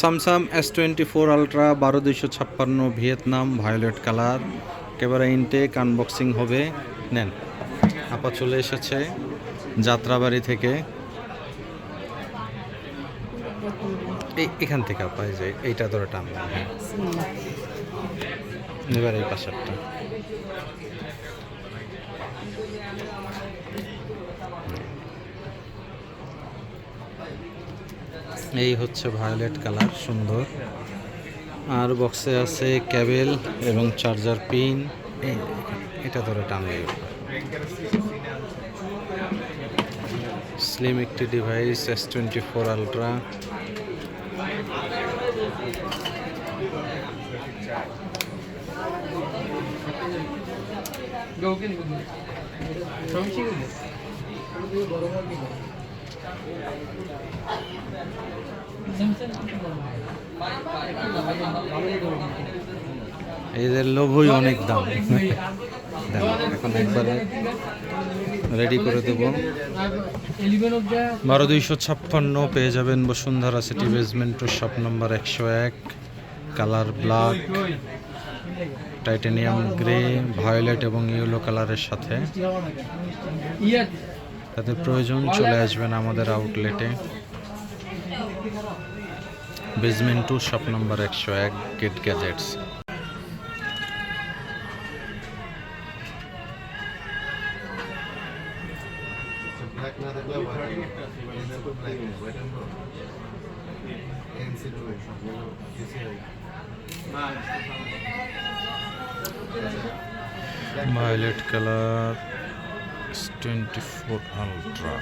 Samsung S twenty four ultra বারো দুইশো ছাপ্পান্ন ভিয়েতনাম ভায়োলেট কালার একেবারে ইনটেক আনবক্সিং হবে। নেন, আপা চলে এসেছে যাত্রাবাড়ি থেকে। এই এখান থেকে আপা যে এইটা ধরে টানলাম হ্যাঁ। এবার এই পাশেরটা। এই হচ্ছে ভায়োলেট কালার সুন্দর। আর বক্সে আছে ক্যাবেল এবং চার্জার পিন এটা ধরে টানলে স্লিম একটি device S twenty four ultra এদের লোভই অনেক দাম। এখন একবারে রেডি করে দেবো। বারো দুইশো ছাপ্পান্ন পেয়ে যাবেন Bashundhara city basement shop number একশো এক colour black titanium grey violet এবং ইয়েলো কালারের সাথে। তাদের প্রয়োজন চলে আসবেন আমাদের আউটলেটে বেসমেন্ট টু শপ নম্বর একশো এক get gadgets violet colour twenty four ultra